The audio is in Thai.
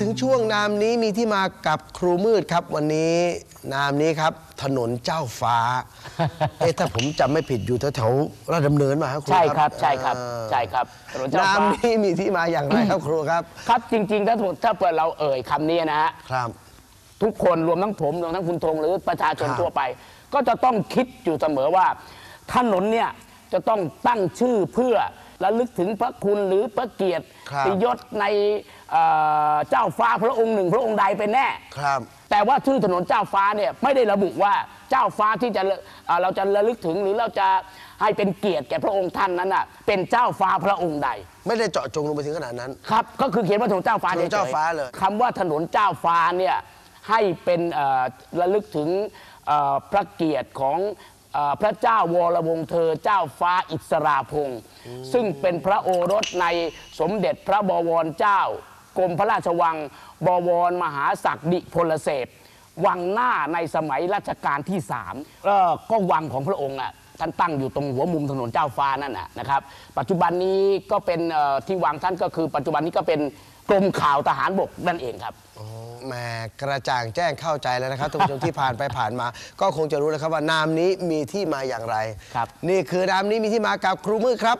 ถึงช่วงนามนี้มีที่มากับครูมืดครับ วันนี้นามนี้ครับ ถนนเจ้าฟ้า เอ๊ะถ้าผมจำไม่ผิดอยู่แถวๆราชดำเนินมาครับครูใช่ครับใช่ครับเอ่อใช่ครับถนนเจ้าฟ้านามนี้มีที่มาอย่างไรครับครูครับครับจริงๆถ้าถูกถ้าเปิดเราเอ่ยคำนี้นะฮะครับ ทุกคนรวมทั้งผมรวมทั้งคุณธงหรือประชาชนครับทั่วไป ก็จะต้องคิดอยู่เสมอว่า ถนนเนี่ยจะต้องตั้งชื่อเพื่อ ระลึกถึงพระคุณหรือพระเกียรติครับยศในเอ่อเจ้าฟ้าพระองค์หนึ่ง พระองค์ใดเป็นแน่ครับ แต่ว่าชื่อถนนเจ้าฟ้าเนี่ยไม่ได้ระบุว่าเจ้าฟ้าที่จะเอ่อเราจะระลึกถึงหรือเราจะให้เป็นเกียรติแก่พระองค์ท่านนั้นน่ะเป็นเจ้าฟ้าพระองค์ใด ไม่ได้เจาะจงลงไปถึงขนาดนั้น ครับก็คือเขียนว่าถนนเจ้าฟ้าถนนเจ้าฟ้าเลย คำว่าถนนเจ้าฟ้าเนี่ยให้เป็นเอ่อระลึกถึงเอ่อพระเกียรติของเอ่อพระเจ้าวรวงศ์เธอเจ้าฟ้าอิสราพงศ์ซึ่งเป็นพระโอรสในสมเด็จพระบวรเจ้ากรมพระราชวัง บวรมหาศักดิพลเสพวังหน้าในสมัยรัชกาลที่สามเอ่อก็วังของพระองค์อะ ท่านตั้งอยู่ตรงหัวมุมถนนเจ้าฟ้านั่นนะนะครับ ปัจจุบันนี้ก็เป็นที่วางท่านก็คือ ปัจจุบันนี้ก็เป็นกรมข่าวทหารบกนั่นเองครับแหมกระจ่างแจ้งเข้าใจแล้วนะครับท่านผู้ชมที่ผ่านไปผ่านมา ก็คงจะรู้แล้วครับว่านามนี้มีที่มาอย่างไรครับ นี่คือนามนี้มีที่มากับครูมือครับ